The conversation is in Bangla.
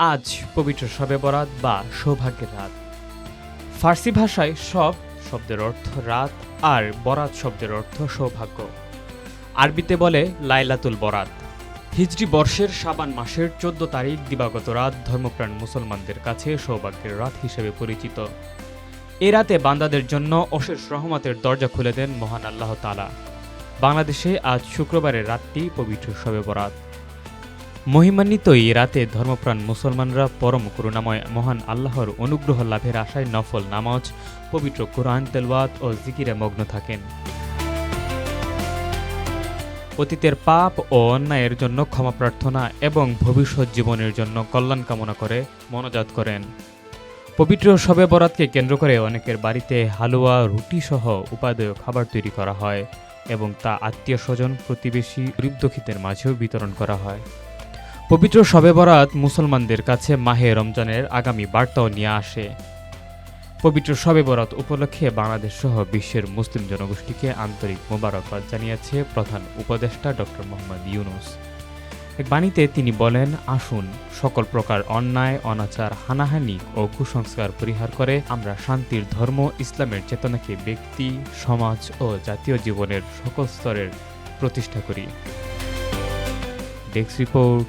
আজ পবিত্র শবে বরাত বা সৌভাগ্যের রাত। ফার্সি ভাষায় সব শব্দের অর্থ রাত আর বরাত শব্দের অর্থ সৌভাগ্য। আরবিতে বলে লাইলাতুল বরাত। হিজরি বর্ষের সাবান মাসের চোদ্দ তারিখ দিবাগত রাত ধর্মপ্রাণ মুসলমানদের কাছে সৌভাগ্যের রাত হিসেবে পরিচিত। এ রাতে বান্দাদের জন্য অশেষ রহমতের দরজা খুলে দেন মহান আল্লাহ তালা বাংলাদেশে আজ শুক্রবারের রাতটি পবিত্র শবে বরাত। মহিমান্বিত এই রাতে ধর্মপ্রাণ মুসলমানরা পরম করুণাময় মহান আল্লাহর অনুগ্রহ লাভের আশায় নফল নামাজ, পবিত্র কোরআন, তেলওয়াত ও জিকিরে মগ্ন থাকেন। অতীতের পাপ ও অন্যায়ের জন্য ক্ষমা প্রার্থনা এবং ভবিষ্যৎ জীবনের জন্য কল্যাণ কামনা করে মনোজাত করেন। পবিত্র শবে বরাতকে কেন্দ্র করে অনেকের বাড়িতে হালুয়া রুটি সহ উপাদেয় খাবার তৈরি করা হয় এবং তা আত্মীয় স্বজন, প্রতিবেশী, গরিব দুঃখীদের মাঝেও বিতরণ করা হয়। পবিত্র শবে বরাত মুসলমানদের কাছে মাহে রমজানের আগামী বার্তাও নিয়ে আসে। পবিত্র শবে বরাত উপলক্ষে বাংলাদেশ সহ বিশ্বের মুসলিম জনগোষ্ঠীকে আন্তরিক মোবারকবাদ জানিয়েছে প্রধান উপদেষ্টা ডক্টর মোহাম্মদ ইউনুস। এক বাণীতে তিনি বলেন, আসুন, সকল প্রকার অন্যায়, অনাচার, হানাহানি ও কুসংস্কার পরিহার করে আমরা শান্তির ধর্ম, ইসলামের চেতনাকে ব্যক্তি, সমাজ ও জাতীয় জীবনের সকল স্তরের প্রতিষ্ঠা করি। Desk report